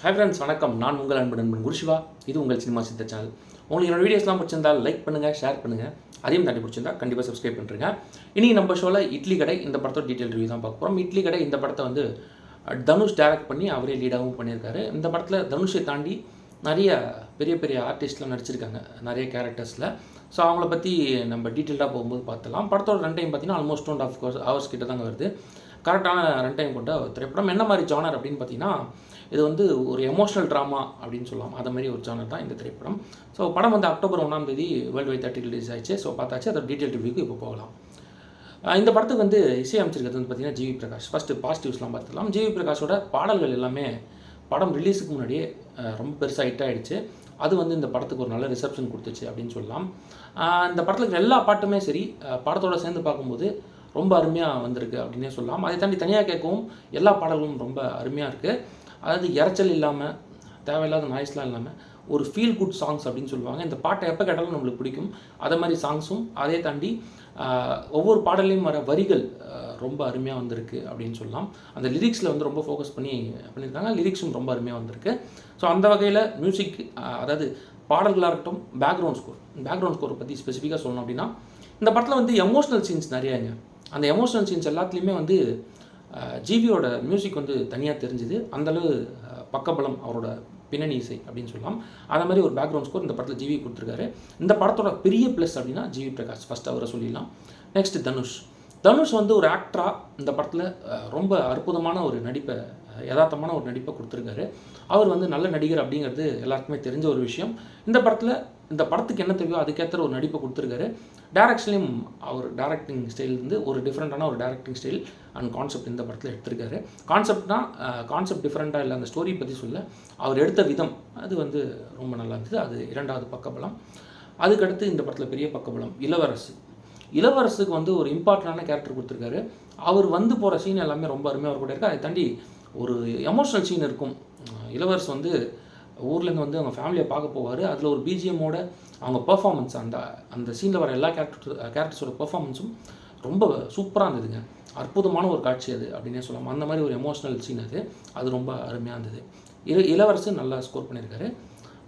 Hi friends வணக்கம். நான் உங்கள் அன்பு நண்பன் குருஷிவா. இது உங்கள் சினிமா சித்த சேனல். உங்களுக்கு என்னோட வீடியோஸ்லாம் பிடிச்சிருந்தால் லைக் பண்ணுங்கள் ஷேர் பண்ணுங்கள் அதையும் தாண்டி பிடிச்சிருந்தா கண்டிப்பாக சப்ஸ்கிரைப் பண்ணுறேங்க இனி நம்ம ஷோவில் இட்லி கடை இந்த படத்தோட டீட்டெயில் ரிவ்யூ தான் பார்க்க போகிறோம் இட்லி கடை இந்த படத்தை வந்து தனுஷ் டைரக்ட் பண்ணி அவரே லீடாகவும் பண்ணியிருக்காரு. இந்த படத்தில் தனுஷை தாண்டி நிறைய பெரிய பெரிய ஆர்டிஸ்ட்லாம் நடிச்சிருக்காங்க நிறைய கேரக்டர்ஸில் ஸோ அவங்கள பற்றி நம்ம டீட்டெயில்டாக போகும்போது பார்த்துலாம் படத்தோட ரன் டைம் பார்த்தீங்கன்னா almost one of course hours கிட்ட தாங்க வருது. கரெக்டான ரன் டைம் கொண்ட ஒரு திரைப்படம். என்ன மாதிரி ஜானர் அப்படின்னு பார்த்தீங்கன்னா இது வந்து ஒரு எமோஷனல் ட்ராமா அப்படின்னு சொல்லலாம். அது மாதிரி ஒரு ஜானர் தான் இந்த திரைப்படம். ஸோ படம் வந்து அக்டோபர் ஒன்றாம் தேதி வேர்ல்டு வைட் தேர்ட்டி ரிலீஸ் ஆயிடுச்சு. ஸோ பார்த்தாச்சு. அதோட டீட்டெயில் ரிவ்யூக்கு இப்போ போகலாம். இந்த படத்துக்கு வந்து இசை அமைச்சிருக்கிறது வந்து பார்த்தீங்கன்னா ஜிவி பிரகாஷ். ஃபஸ்ட்டு பாசிட்டிவ்ஸ்லாம் பார்த்துக்கலாம் ஜிவி பிரகாஷோட பாடல்கள் எல்லாமே படம் ரிலீஸுக்கு முன்னாடியே ரொம்ப பெருசாக ஹிட் ஆகிடுச்சு அது வந்து இந்த படத்துக்கு ஒரு நல்ல ரிசப்ஷன் கொடுத்துச்சு அப்படின்னு சொல்லலாம். இந்த படத்தில் இருக்கிற எல்லா பாட்டுமே சரி. படத்தோட சேர்ந்து பார்க்கும்போது ரொம்ப அருமையாக வந்திருக்கு அப்படின்னே சொல்லலாம். அதை தாண்டி தனியாக கேட்கவும் எல்லா பாடல்களும் ரொம்ப அருமையாக இருக்குது அதாவது இறைச்சல் இல்லாமல் தேவையில்லாத நாய்ஸ்லாம் இல்லாமல் ஒரு ஃபீல் குட் சாங்ஸ் அப்படின்னு சொல்லுவாங்க. இந்த பாட்டை எப்போ கேட்டாலும் நம்மளுக்கு பிடிக்கும். அதே மாதிரி சாங்ஸும் அதே தாண்டி ஒவ்வொரு பாடல்லையும் வர வரிகள் ரொம்ப அருமையாக வந்திருக்கு அப்படின்னு சொல்லலாம். அந்த லிரிக்ஸில் வந்து ரொம்ப ஃபோக்கஸ் பண்ணி பண்ணியிருக்காங்க. லிரிக்ஸும் ரொம்ப அருமையாக வந்திருக்கு. ஸோ அந்த வகையில் மியூசிக் அதாவது பாடல்களாக இருக்கட்டும் பேக்ரவுண்ட் ஸ்கோர் பேக்ரவுண்ட் ஸ்கோரை பற்றி ஸ்பெசிஃபிக்காக சொல்லணும் அப்படின்னா இந்த படத்தில் வந்து எமோஷனல் சீன்ஸ் நிறையாங்க அந்த எமோஷனல் சீன்ஸ் எல்லாத்துலேயுமே வந்து ஜிவியோட மியூசிக் வந்து தனியாக தெரிஞ்சுது. அந்தளவு பக்கபலம் அவரோட பின்னணி இசை அப்படின்னு சொல்லலாம். அந்த மாதிரி ஒரு பேக்ரவுண்ட் ஸ்கோர் இந்த படத்தில் ஜிவி கொடுத்துருக்காரு. இந்த படத்தோட பெரிய ப்ளஸ் அப்படின்னா ஜிவி பிரகாஷ். ஃபஸ்ட் அவரை சொல்லிடலாம். நெக்ஸ்ட் தனுஷ். தனுஷ் வந்து ஒரு ஆக்டராக இந்த படத்தில் ரொம்ப அற்புதமான ஒரு நடிப்பை யதார்த்தமான ஒரு நடிப்பை கொடுத்துருக்காரு. அவர் வந்து நல்ல நடிகர் அப்படிங்கிறது எல்லாருக்குமே தெரிஞ்ச ஒரு விஷயம். இந்த படத்தில் இந்த படத்துக்கு என்ன தேவையோ அதுக்கேற்ற ஒரு நடிப்பை கொடுத்துருக்காரு. டேரக்ஷன்லையும் அவர் டேரக்டிங் ஸ்டைல் வந்து ஒரு டிஃப்ரெண்ட்டான ஒரு டேரக்டிங் ஸ்டைல் அண்ட் கான்செப்ட் இந்த படத்தில் எடுத்திருக்காரு. கான்செப்ட்னா கான்செப்ட் டிஃப்ரெண்ட்டாக இல்லை அந்த ஸ்டோரி பற்றி சொல்ல. அவர் எடுத்த விதம் அது வந்து ரொம்ப நல்லா இருந்தது. அது இரண்டாவது பக்கபலம் அதுக்கடுத்து இந்த படத்தில் பெரிய பக்கபலம் இளவரசு. இளவரசுக்கு வந்து ஒரு இம்பார்ட்டண்டான கேரக்டர் கொடுத்துருக்காரு. அவர் வந்து போகிற சீன் எல்லாமே ரொம்ப அருமையாக அவர் கூட இருக்கு. அதை தாண்டி ஒரு எமோஷனல் சீன் இருக்கும். இளவரசு வந்து ஊர்லேருந்து வந்து அவங்க ஃபேமிலியை பார்க்க போவார். அதில் ஒரு பிஜிஎம்மோட அவங்க பெர்ஃபார்மன்ஸ் அந்த அந்த சீனில் வர எல்லா கேரக்டர் கேரக்டர்ஸோட பர்ஃபாமன்ஸும் ரொம்ப சூப்பராக இருந்ததுங்க. அற்புதமான ஒரு காட்சி அது அப்படின்னே சொல்லலாம். அந்த மாதிரி ஒரு எமோஷ்னல் சீன் அது. அது ரொம்ப அருமையாக இருந்தது. இள இளவரசு நல்லா ஸ்கோர் பண்ணியிருக்காரு.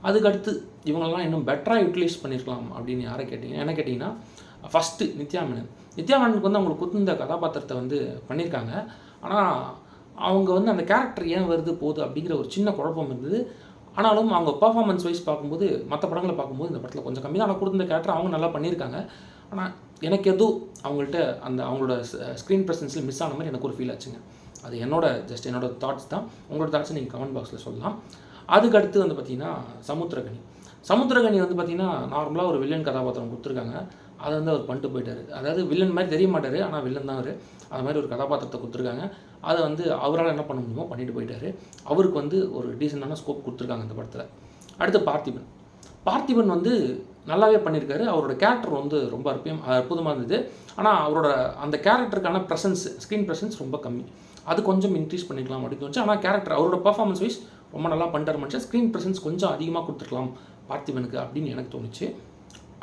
அதுக்கடுத்து இவங்களெல்லாம் இன்னும் பெட்டராக யூட்டிலைஸ் பண்ணியிருக்கலாம் அப்படின்னு யாரை கேட்டிங்க என்ன கேட்டிங்கன்னா ஃபஸ்ட்டு நித்யா மேனன் நித்யா மேனனுக்கு வந்து அவங்களுக்கு குத்துந்த கதாபாத்திரத்தை வந்து பண்ணியிருக்காங்க. ஆனால் அவங்க வந்து அந்த கேரக்டர் ஏன் வருது போகுது அப்படிங்கிற ஒரு சின்ன குழப்பம் இருந்தது. ஆனாலும் அவங்க பர்ஃபார்மன்ஸ் வைஸ் பார்க்கும்போது மற்ற படங்களை பார்க்கும்போது இந்த படத்தில் கொஞ்சம் கம்மி தான் ஆனால் கொடுத்த கேரக்டர் அவங்க நல்லா பண்ணியிருக்காங்க. ஆனால் எனக்கு எதுவும் அவங்கள்ட்ட அந்த அவங்களோட ஸ்க்ரீன் ப்ரெசன்ஸில் மிஸ் ஆன மாதிரி எனக்கு ஒரு ஃபீல் ஆச்சுங்க. அது என்னோட ஜஸ்ட் என்னோட தாட்ஸ் தான். உங்களோட தாட்ஸை நீங்கள் கமெண்ட் பாக்ஸில் சொல்லலாம். அதுக்கு அடுத்து வந்து பார்த்திங்கன்னா சமுத்திரகனி. சமுத்திரகனி வந்து பார்த்திங்கன்னா நார்மலாக ஒரு வில்லன் கதாபாத்திரம் கொடுத்துருக்காங்க. அதை வந்து அவர் பண்ணிட்டு போயிட்டார். அதாவது வில்லன் மாதிரி தெரிய மாட்டார் ஆனால் வில்லன் தான் அவர். அது மாதிரி ஒரு கதாபாத்திரத்தை கொடுத்துருக்காங்க. அதை வந்து அவரால் என்ன பண்ண முடியுமோ பண்ணிட்டு போயிட்டாரு. அவருக்கு வந்து ஒரு டீசெண்டான ஸ்கோப் கொடுத்துருக்காங்க இந்த படத்தில். அடுத்து பார்த்திபன். பார்த்திபன் வந்து நல்லாவே பண்ணியிருக்காரு. அவரோட கேரக்டர் வந்து ரொம்ப அற்புதம் அற்புதமாக இருந்தது. ஆனால் அவரோட அந்த கேரக்டருக்கான ப்ரெசன்ஸ் ஸ்க்ரீன் ப்ரெசன்ஸ் ரொம்ப கம்மி. அது கொஞ்சம் இன்க்ரீஸ் பண்ணிக்கலாம் அப்படின்னு தோணுச்சு. ஆனால் கேரக்டர் அவரோட பர்ஃபார்மன்ஸ் வைஸ் ரொம்ப நல்லா பண்ணிட்டார் மனுஷன். ஸ்க்ரீன் ப்ரெசன்ஸ் கொஞ்சம் அதிகமாக கொடுத்துருக்கலாம் பார்த்திபனுக்கு அப்படின்னு எனக்கு தோணுச்சு.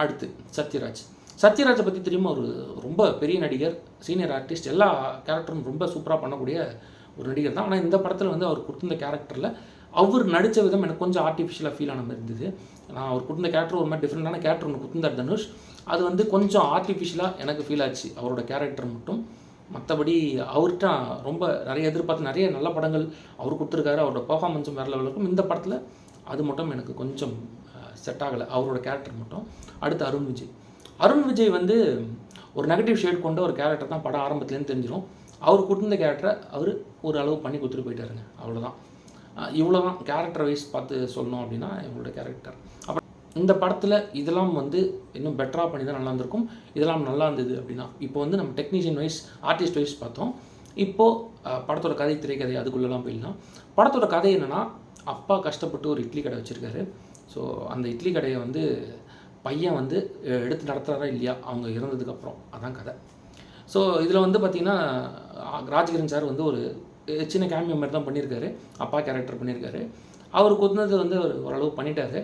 அடுத்து சத்யராஜ். சத்யராஜை பற்றி தெரியுமா? ஒரு ரொம்ப பெரிய நடிகர் சீனியர் ஆர்டிஸ்ட் எல்லா கேரக்டரும் ரொம்ப சூப்பராக பண்ணக்கூடிய ஒரு நடிகர் தான். ஆனால் இந்த படத்தில் வந்து அவர் கொடுத்துருந்த கேரக்டரில் அவர் நடித்த விதம் எனக்கு கொஞ்சம் ஆர்டிஃபிஷியலாக ஃபீல் ஆன மாதிரி இருந்தது. நான் அவர் கொடுத்த கேரக்டர் ஒரு மாதிரி டிஃப்ரெண்டான கேரக்டர் ஒன்று கொடுத்துருந்தார் தனுஷ். அது வந்து கொஞ்சம் ஆர்டிஃபிஷியலாக எனக்கு ஃபீல் ஆச்சு. அவரோட கேரக்டர் மட்டும். மற்றபடி அவர்கிட்ட ரொம்ப நிறைய எதிர்பார்த்து நிறைய நல்ல படங்கள் அவர் கொடுத்துருக்காரு. அவரோட பர்ஃபார்மன்ஸும் வேறு லெவலில் இருக்கும். இந்த படத்தில் அது மட்டும் எனக்கு கொஞ்சம் செட் ஆகலை. அவரோட கேரக்டர் மட்டும். அடுத்து அருண் விஜய். அருண் விஜய் வந்து ஒரு நெகட்டிவ் ஷேட் கொண்ட ஒரு கேரக்டர் தான் படம் ஆரம்பத்துலேருந்து தெரிஞ்சிடும் அவர் கொடுத்த கேரக்டரை அவர் ஒரு அளவு பண்ணி கொடுத்துட்டு போயிட்டாருங்க. அவ்வளோதான் இவ்வளோ தான் கேரக்டர் வைஸ் பார்த்து சொல்லணும் அப்படின்னா இவங்களோட கேரக்டர் அப்புறம் இந்த படத்தில் இதெல்லாம் வந்து இன்னும் பெட்டராக பண்ணி தான் நல்லா இருந்திருக்கும். இதெல்லாம் நல்லா இருந்தது அப்படின்னா இப்போ வந்து நம்ம டெக்னீஷியன் வைஸ் ஆர்டிஸ்ட் வைஸ் பார்த்தோம். இப்போது படத்தோட கதை திரைக்கதை அதுக்குள்ளெல்லாம் போயிடலாம். படத்தோட கதை என்னென்னா அப்பா கஷ்டப்பட்டு ஒரு இட்லி கடை வச்சுருக்காரு. ஸோ அந்த இட்லி கடையை வந்து பையன் வந்து எடுத்து நடத்துகிறாரா இல்லையா? அவங்க இறந்ததுக்கப்புறம். அதான் கதை. ஸோ இதில் வந்து பார்த்திங்கன்னா ராஜகிரன் சார் வந்து ஒரு சின்ன கேமியோ மாதிரி தான் பண்ணியிருக்காரு. அப்பா கேரக்டர் பண்ணியிருக்காரு. அவர் குத்துனது வந்து அவர் ஓரளவு பண்ணிட்டாரு.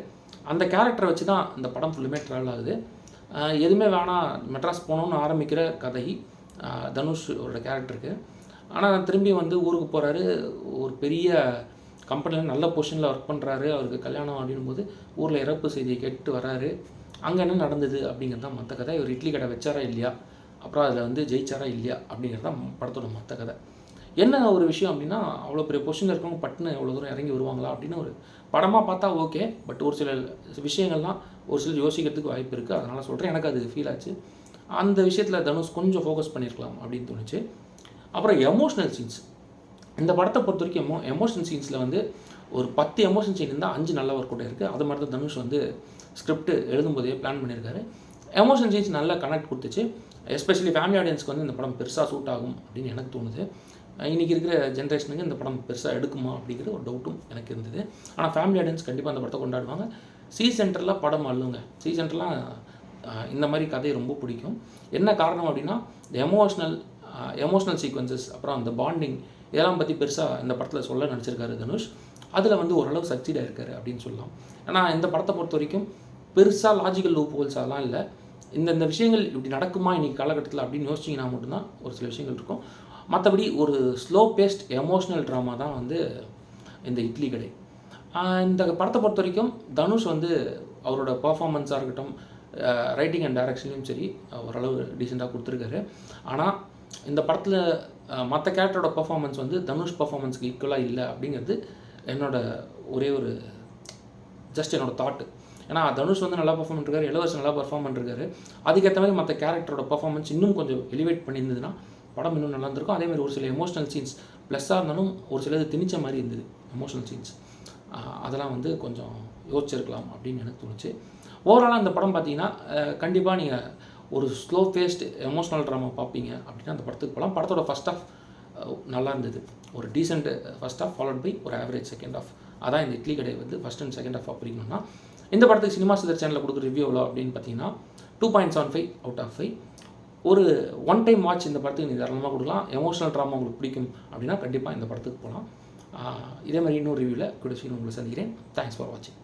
அந்த கேரக்டரை வச்சு தான் இந்த படம் ஃபுல்லுமே ட்ராவல் ஆகுது. எதுவுமே வேணாம். மெட்ராஸ் போகணுன்னு ஆரம்பிக்கிற கதை தனுஷ் அவரோட கேரக்டருக்கு ஆனால் திரும்பி வந்து ஊருக்கு போகிறாரு ஒரு பெரிய கம்பெனியில் நல்ல பொசிஷனில் ஒர்க் பண்ணுறாரு அவருக்கு கல்யாணம் அப்படின்னும் போது ஊரில் இறப்பு செய்தியை கேட்டு வராரு. அங்கே என்ன நடந்தது அப்படிங்கிறது தான் மற்ற கதை இவர் இட்லி கடை வச்சாரா இல்லையா? அப்புறம் அதில் வந்து ஜெயிச்சாரா இல்லையா? அப்படிங்கிறது தான் படத்தோட மற்ற கதை. என்ன ஒரு விஷயம் அப்படின்னா அவ்வளோ பெரிய பொசிஷனில் இருக்கவங்க பட்டுன்னு எவ்வளோ தூரம் இறங்கி வருவாங்களா அப்படின்னு ஒரு படமாக பார்த்தா ஓகே பட் ஒரு சில விஷயங்கள்லாம் ஒரு சிலர் யோசிக்கிறதுக்கு வாய்ப்பு இருக்குது அதனால் சொல்கிறேன் எனக்கு அது ஃபீல் ஆச்சு. அந்த விஷயத்தில் தனுஷ் கொஞ்சம் ஃபோக்கஸ் பண்ணியிருக்கலாம் அப்படின்னு தோணுச்சு. அப்புறம் எமோஷ்னல் சீன்ஸ் இந்த படத்தை பொறுத்த வரைக்கும் எமோ எமோஷன் சீன்ஸில் வந்து ஒரு பத்து எமோஷன் சீன் இருந்தால் அஞ்சு நல்ல ஒர்க் அவுட் இருக்குது அது மாதிரி தான் தனுஷ் வந்து ஸ்கிரிப்ட் எழுதும்போதே பிளான் பண்ணியிருக்காரு எமோஷன் சீன்ஸ் நல்லா கனெக்ட் கொடுத்துச்சு. எஸ்பெஷலி ஃபேமிலி ஆடியன்ஸ்க்கு வந்து இந்த படம் பெருசாக சூட் ஆகும் அப்படின்னு எனக்கு தோணுது. இன்றைக்கி இருக்கிற ஜென்ரேஷனுக்கு இந்த படம் பெருசாக எடுக்குமா அப்படிங்கிற ஒரு டவுட்டும் எனக்கு இருந்தது. ஆனால் ஃபேமிலி ஆடியன்ஸ் கண்டிப்பாக அந்த படத்தை கொண்டாடுவாங்க. சி சென்டரில் படம் அள்ளுங்க சி சென்டர்லாம் இந்த மாதிரி கதை ரொம்ப பிடிக்கும். என்ன காரணம் அப்படின்னா எமோஷ்னல் எமோஷ்னல் சீக்வன்சஸ் அப்புறம் அந்த பாண்டிங் இதெல்லாம் பற்றி பெருசாக இந்த படத்தில் சொல்ல நடிச்சிருக்காரு தனுஷ். அதில் வந்து ஓரளவு சக்சீடாக இருக்காரு அப்படின்னு சொல்லலாம். ஏன்னா இந்த படத்தை பொறுத்த வரைக்கும் பெருசாக லாஜிக்கல் லூப் ஹோல்ஸ் அதெல்லாம் இல்லை. இந்தந்த விஷயங்கள் இப்படி நடக்குமா இன்றைக்கி காலகட்டத்தில் அப்படின்னு யோசிச்சிங்கன்னா மட்டும்தான் ஒரு சில விஷயங்கள் இருக்கும். மற்றபடி ஒரு ஸ்லோ பேஸ்ட் எமோஷ்னல் ட்ராமா தான் வந்து இந்த இட்லி கடை. இந்த படத்தை பொறுத்த வரைக்கும் தனுஷ் வந்து அவரோட பர்ஃபாமன்ஸாக இருக்கட்டும் ரைட்டிங் அண்ட் டைரக்ஷன்லையும் சரி ஓரளவு டீசெண்டாக கொடுத்துருக்காரு. ஆனால் இந்த படத்தில் மற்ற கேரக்டரோட பர்ஃபார்மன்ஸ் வந்து தனுஷ் பர்ஃபார்மன்ஸ்க்கு ஈக்குவலாக இல்லை அப்படிங்கிறது என்னோட ஒரே ஒரு ஜஸ்ட் என்னோட தாட்டு ஏன்னா தனுஷ் வந்து நல்லா பர்ஃபார்ம் பண்ணிருக்காரு இளவரசன் நல்லா பர்ஃபார்ம் பண்ணிருக்காரு. அதுக்கேற்ற மாதிரி மற்ற கேரக்டரோட பர்ஃபார்மன்ஸ் இன்னும் கொஞ்சம் எலிவேட் பண்ணியிருந்ததுன்னா படம் இன்னும் நல்லா இருந்திருக்கும். அதேமாதிரி ஒரு சில எமோஷனல் சீன்ஸ் ப்ளஸ்ஸாக இருந்தாலும் ஒரு சிலது திணிச்ச மாதிரி இருந்தது எமோஷனல் சீன்ஸ் அதெல்லாம் வந்து கொஞ்சம் யோசிச்சிருக்கலாம் அப்படின்னு எனக்கு தோணுச்சு. ஓவராலாக அந்த படம் பார்த்தீங்கன்னா கண்டிப்பாக நீங்கள் ஒரு ஸ்லோ ஃபேஸ்ட் எமோஷ்னல் ட்ராமா பார்ப்பீங்க. அப்படின்னா அந்த படத்துக்கு போகலாம். படத்தோட ஃபஸ்ட் ஆஃப் நல்லா இருந்தது. ஒரு decent first half followed by ஒரு ஆவரேஜ் செகண்ட் ஆஃப் அதான் இந்த இட்லி கடை வந்து ஃபஸ்ட் அண்ட் செகண்ட் ஆஃப் அப்படிங்கன்னா இந்த படத்துக்கு சினிமா சிதர் சேனலில் கொடுக்குற ரிவ்யூ எவ்வளோ அப்படின்னு பார்த்தீங்கன்னா two point seven five out of five ஒரு ஒன் டைம் வாட்ச் இந்த படத்துக்கு நீங்கள் தாராளமாக கொடுக்கலாம். எமோஷனல் ட்ராமா உங்களுக்கு பிடிக்கும் அப்படின்னா கண்டிப்பாக இந்த படத்துக்கு போகலாம். இதே மாதிரி இன்னொரு ரிவ்யூவில் கூட உங்களை சந்திக்கிறேன். தேங்க்ஸ் ஃபார் வாட்சிங்